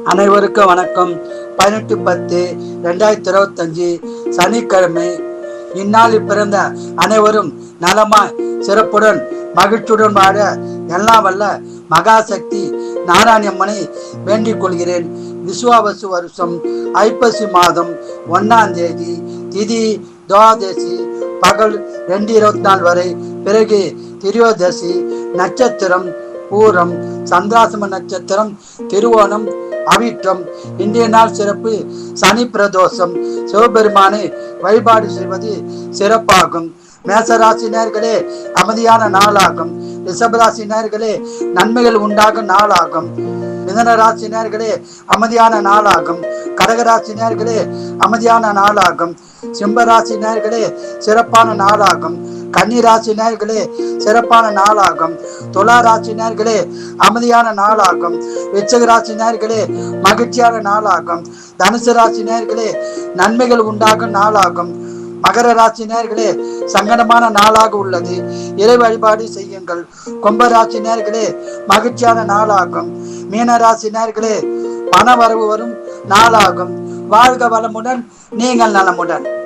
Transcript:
அனைவருக்கும் வணக்கம். பதினெட்டு பத்து ரெண்டாயிரத்தி இருபத்தஞ்சு சனிக்கிழமை. இந்நாளில் பிறந்த அனைவரும் நலமாய் சிறப்புடன் மகிழ்ச்சியுடன் வாழ எல்லாம் வல்ல மகாசக்தி நாராயணியம்மனை வேண்டிக் கொள்கிறேன். விசுவாவசு வருஷம் ஐப்பசி மாதம் ஒன்னாம் தேதி திதி துவாதசி பகல் ரெண்டு இருபத்தி நாலு வரை. பிறகு திரியோதசி நட்சத்திரம் பூரம் சந்திராசம நட்சத்திரம் திருவோணம் அவிட்டம். இன்றைய நாள் சிறப்பு. சனி பிரதோஷம். சிவபெருமானை வழிபாடு செய்வது சிறப்பாகும். மேசராசினியர்களே அமைதியான நாளாகும். ரிஷபராசினியர்களே நன்மைகள் உண்டாகும் நாளாகும். மிதன ராசினியர்களே அமைதியான நாளாகும். கடகராசினியர்களே அமைதியான நாளாகும். சிம்மராசினியர்களே சிறப்பான நாளாகும். கன்னிராசினர்களே சிறப்பான நாளாகும். துலா அமைதியான நாளாகும். விச்சக ராசினியர்களே மகிழ்ச்சியான நாளாகும். தனுசு ராசினியர்களே நன்மைகள் உண்டாகும் நாளாகும். மகர ராசி நேர்களே சங்கடமான நாளாக உள்ளது. இறை வழிபாடு செய்யுங்கள். கும்ப ராசி நேர்களே மகிழ்ச்சியான நாளாகும். மீன ராசி நேர்களே பண வரவு வரும் நாளாகும். வாழ்க வளமுடன் நீங்கள் நலமுடன்.